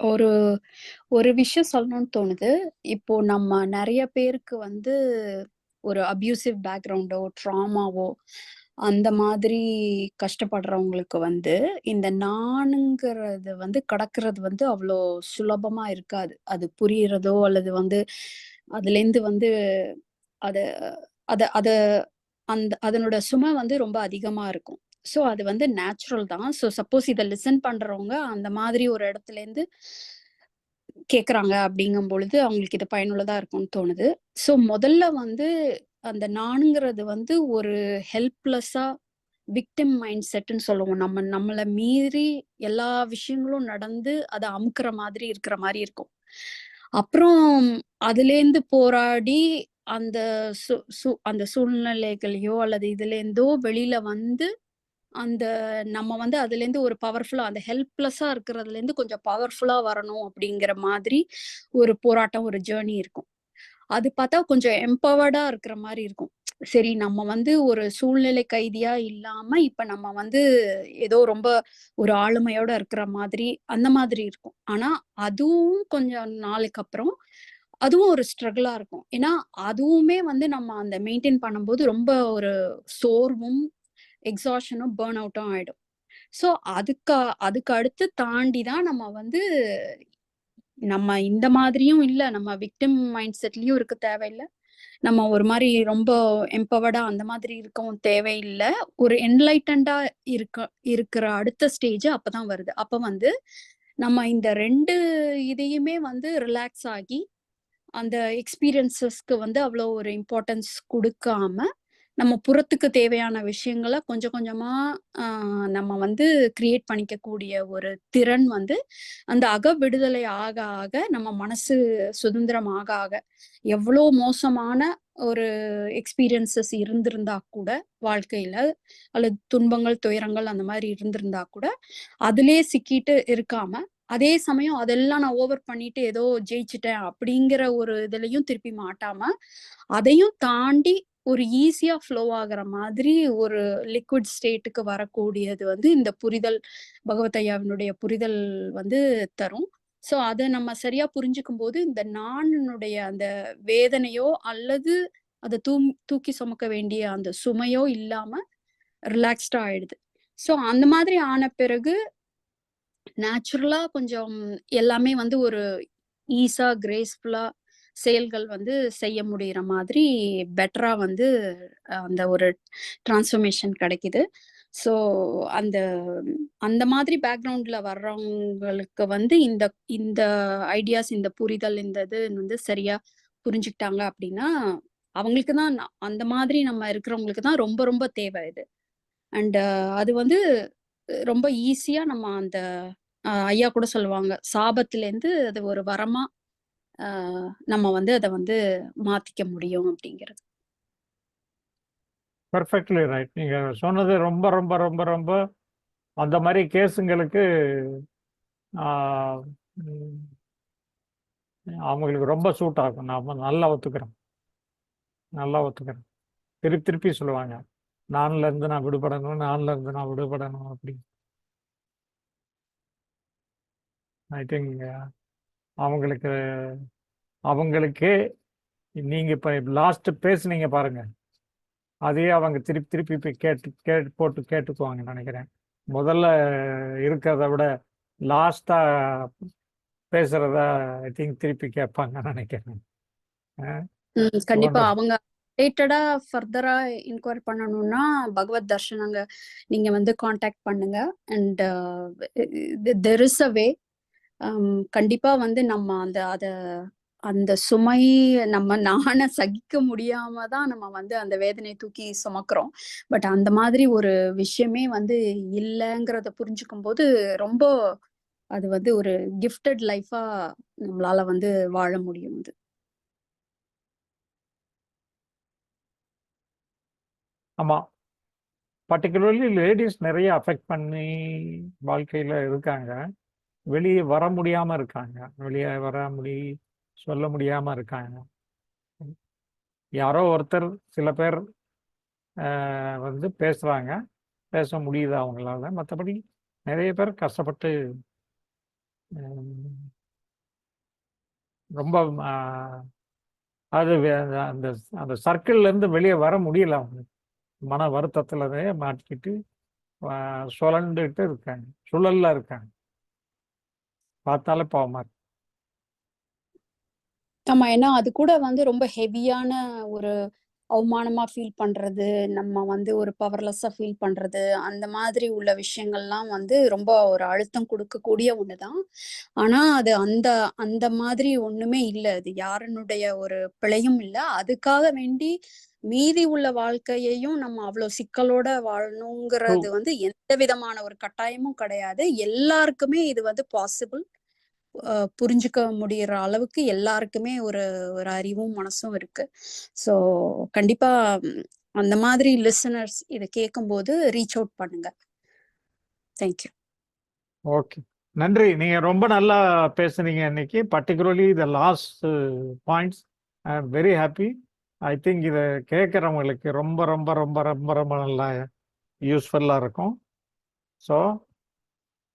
ஒரு ஒரு விஷயம் சொல்லணும்னு தோணுது. இப்போ நம்ம நிறைய பேருக்கு வந்து ஒரு அப்யூசிவ் பேக்ரவுண்டோ, ட்ராமாவோ அந்த மாதிரி கஷ்டப்படுறவங்களுக்கு வந்து, இந்த நானுங்கிறது வந்து கடக்கிறது வந்து அவ்வளோ சுலபமா இருக்காது. அது புரியறதோ அல்லது வந்து அதுலேருந்து வந்து அதை அத அத அந்த அதனோட சுமை வந்து ரொம்ப அதிகமா இருக்கும். ஸோ அது வந்து நேச்சுரல் தான். ஸோ சப்போஸ் இதை லிசன் பண்றவங்க அந்த மாதிரி ஒரு இடத்துலேருந்து கேட்குறாங்க அப்படிங்கும் பொழுது, அவங்களுக்கு இது பயனுள்ளதா இருக்கும்னு தோணுது. ஸோ முதல்ல வந்து அந்த நானுங்கிறது வந்து ஒரு ஹெல்ப்லெஸ்ஸா விக்டிம் மைண்ட் செட்டுன்னு சொல்லுவோம். நம்ம நம்மளை மீறி எல்லா விஷயங்களும் நடந்து அதை அமுக்குற மாதிரி இருக்கிற மாதிரி இருக்கும். அப்புறம் அதுலேருந்து போராடி அந்த சு சு அந்த சூழ்நிலைகளையோ அல்லது இதுலேருந்தோ வெளியில வந்து அந்த நம்ம வந்து அதுலேருந்து ஒரு பவர்ஃபுல்லா அந்த ஹெல்ப்லெஸ்ஸா இருக்கிறதுலேருந்து கொஞ்சம் பவர்ஃபுல்லா வரணும் அப்படிங்கிற மாதிரி ஒரு போராட்டம், ஒரு ஜேர்னி இருக்கும். அது பார்த்தா கொஞ்சம் எம்பவர்டா இருக்கிற மாதிரி இருக்கும். சரி நம்ம வந்து ஒரு சூழ்நிலை கைதியா இல்லாம, இப்ப நம்ம வந்து ஏதோ ரொம்ப ஒரு ஆளுமையோட இருக்கிற மாதிரி, அந்த மாதிரி இருக்கும். ஆனா, அதுவும் கொஞ்சம் நாளுக்கு அப்புறம், அதுவும் ஒரு ஸ்ட்ரகிளா இருக்கும். ஏன்னா, அதுவுமே வந்து நம்ம அந்த மெயின்டெயின் பண்ணும்போது ரொம்ப ஒரு சோர்வும், எக்ஸாஷனும், பேர்ன் அவுட்டும் ஆயிடும். ஸோ அதுக்கு அதுக்கு அடுத்து தாண்டி தான் நம்ம வந்து நம்ம இந்த மாதிரியும் இல்லை நம்ம விக்டிம் மைண்ட் செட்லயும் இருக்க தேவையில்ல. நம்ம ஒரு மாதிரி ரொம்ப எம்பவர்டா அந்த மாதிரி இருக்கவும் தேவையில்லை ஒரு என்லைட்டண்டா இருக்க இருக்கிற அடுத்த ஸ்டேஜ் அப்பதான் வருது. அப்ப வந்து நம்ம இந்த ரெண்டு இதையுமே வந்து ரிலாக்ஸ் ஆகி, அந்த எக்ஸ்பீரியன்ஸஸ்க்கு வந்து அவ்வளோ ஒரு இம்பார்ட்டன்ஸ் கொடுக்காம நம்ம புறத்துக்கு தேவையான விஷயங்களை கொஞ்சம் கொஞ்சமா நம்ம வந்து கிரியேட் பண்ணிக்கக்கூடிய ஒரு திறன் வந்து, அந்த அக விடுதலை ஆக ஆக, நம்ம மனசு சுதந்திரம் ஆக ஆக, எவ்வளோ மோசமான ஒரு எக்ஸ்பீரியன்ஸஸ் இருந்திருந்தா கூட வாழ்க்கையில, அல்லது துன்பங்கள், துயரங்கள் அந்த மாதிரி இருந்திருந்தா கூட, அதிலே சிக்கிட்டு இருக்காம, அதே சமயம் அதெல்லாம் நான் ஓவர் பண்ணிட்டு ஏதோ ஜெயிச்சுட்டேன் அப்படிங்கிற ஒரு இதுலயும் திருப்பி மாட்டாம, அதையும் தாண்டி ஒரு ஈஸியா ஃப்ளோ ஆகுற மாதிரி ஒரு லிக்விட் ஸ்டேட்டுக்கு வரக்கூடியது வந்து இந்த புரிதல் பகவத் ஐயாவினுடைய புரிதல் வந்து தரும். ஸோ அதை நம்ம சரியா புரிஞ்சுக்கும்போது, இந்த நானுனுடைய அந்த வேதனையோ அல்லது அதை தூ தூக்கி சுமக்க வேண்டிய அந்த சுமையோ இல்லாம ரிலாக்ஸ்டா ஆயிடுது. ஸோ அந்த மாதிரி ஆன பிறகு நேச்சுரலா கொஞ்சம் எல்லாமே வந்து ஒரு ஈஸா, கிரேஸ்ஃபுல்லா செயல்கள் வந்து செய்ய முடிகிற மாதிரி பெட்டரா வந்து அந்த ஒரு டிரான்ஸ்ஃபர்மேஷன் கிடைக்குது. ஸோ அந்த அந்த மாதிரி பேக்ரவுண்ட்ல வர்றவங்களுக்கு வந்து இந்த இந்த ஐடியாஸ், இந்த புரிதல், இந்த இது வந்து சரியா புரிஞ்சுக்கிட்டாங்க அப்படின்னா, அவங்களுக்கு தான் அந்த மாதிரி நம்ம இருக்கிறவங்களுக்கு தான் ரொம்ப ரொம்ப தேவை இது. அண்ட் அது வந்து ரொம்ப ஈஸியா நம்ம அந்த ஐயா கூட சொல்லுவாங்க. சாபத்திலேருந்து அது ஒரு வரமா நம்ம வந்து அதை வந்து மாத்திக்க முடியும் அப்படிங்கிறது. Perfectly right. நீங்க சொன்னது ரொம்ப, ரொம்ப, ரொம்ப, ரொம்ப அந்த மாதிரி கேஸுங்களுக்கு அவங்களுக்கு ரொம்ப சூட் ஆகும். நாம நல்லா ஒத்துக்கிறேன். நல்லா ஒத்துக்கிறேன். திருப்பி திருப்பி சொல்லுவாங்க. நான்ல இருந்து நான் விடுபடணும், நான்ல இருந்து நான் விடுபடணும் அப்படி. ஐ திங்க் அவங்களுக்கு அவங்களுக்கே நீங்க இப்ப லாஸ்ட் பேசுனீங்க பாருங்க. அதையே அவங்க திருப்பி திருப்பி போய் கேட்டு கேட்டு போட்டு கேட்டுக்குவாங்கன்னு நினைக்கிறேன். முதல்ல இருக்கிறத விட லாஸ்ட்டா பேசுறத ஐ திங்க் திருப்பி கேட்பாங்கன்னு நினைக்கிறேன். கண்டிப்பா. அவங்க ரிலேட்டடா ஃபர்தரா என்கொயரி பண்ணணும்னா, பகவத் தர்ஷனங்க நீங்க வந்து கான்டாக்ட் பண்ணுங்க. And there is a way. கண்டிப்பா வந்து நம்ம அந்த அத அந்த சுமை நம்ம நான சகிக்க முடியாம தான் நம்ம வந்து அந்த வேதனையை தூக்கி சுமக்கிறோம். பட் அந்த மாதிரி ஒரு விஷயமே வந்து இல்லங்கிறத புரிஞ்சுக்கும்போது, ரொம்ப அது வந்து ஒரு கிஃப்டட் லைஃபா நம்மளால வந்து வாழ முடியும் அது. ஆமா. பர்ட்டிகுலர்லி லேடிஸ் நிறைய அஃபெக்ட் பண்ணி வாழ்க்கையில இருக்காங்க. வெளியே வர முடியாம இருக்காங்க. வெளியே வர முடி சொல்ல முடியாம இருக்காங்க. யாரோ ஒருத்தர் சில பேர் வந்து பேசுறாங்க. பேச முடியுது அவங்களால. மற்றபடி நிறைய பேர் கஷ்டப்பட்டு ரொம்ப அது அந்த அந்த சர்க்கிள்ல இருந்து வெளியே வர முடியல அவங்க மன வருத்தத்துலவே மாட்டிக்கிட்டு சுழண்டுட்டு இருக்காங்க சுழல்ல இருக்காங்க பார்த்தாலே பாவமா இருக்கு. ஆமா ஏன்னா அது கூட வந்து ரொம்ப ஹெவியான ஒரு அவமானமா ஃபீல் பண்றது நம்ம வந்து ஒரு பவர்லெஸ்ஸா ஃபீல் பண்றது அந்த மாதிரி உள்ள விஷயங்கள்லாம் வந்து ரொம்ப ஒரு அழுத்தம் கொடுக்கக்கூடிய ஒண்ணுதான். ஆனா அது அந்த அந்த மாதிரி ஒண்ணுமே இல்ல. அது யாருனுடைய ஒரு பிழையும் இல்ல. அதுக்காக வேண்டி மீதி உள்ள வாழ்க்கையையும் நம்ம அவ்வளவு சிக்கலோட வாழணுங்கிறது வந்து எந்த விதமான ஒரு கட்டாயமும் கிடையாது. எல்லாருக்குமே இது வந்து பாசிபிள் புரிஞ்சுக்க முடியற அளவுக்கு எல்லாருக்குமே ஒரு ஒரு அறிவும் மனசும் இருக்கு. ஸோ கண்டிப்பா அந்த மாதிரி லிசனர்ஸ் இதை கேட்கும்போது ரீச் அவுட் பண்ணுங்க. Thank you okay. நன்றி. நீங்க ரொம்ப நல்லா பேசுனீங்க இன்னைக்கு. Particularly the last points I am very happy I think இதை கேட்குறவங்களுக்கு ரொம்ப ரொம்ப ரொம்ப ரொம்ப ரொம்ப நல்லா யூஸ்ஃபுல்லாக இருக்கும். ஸோ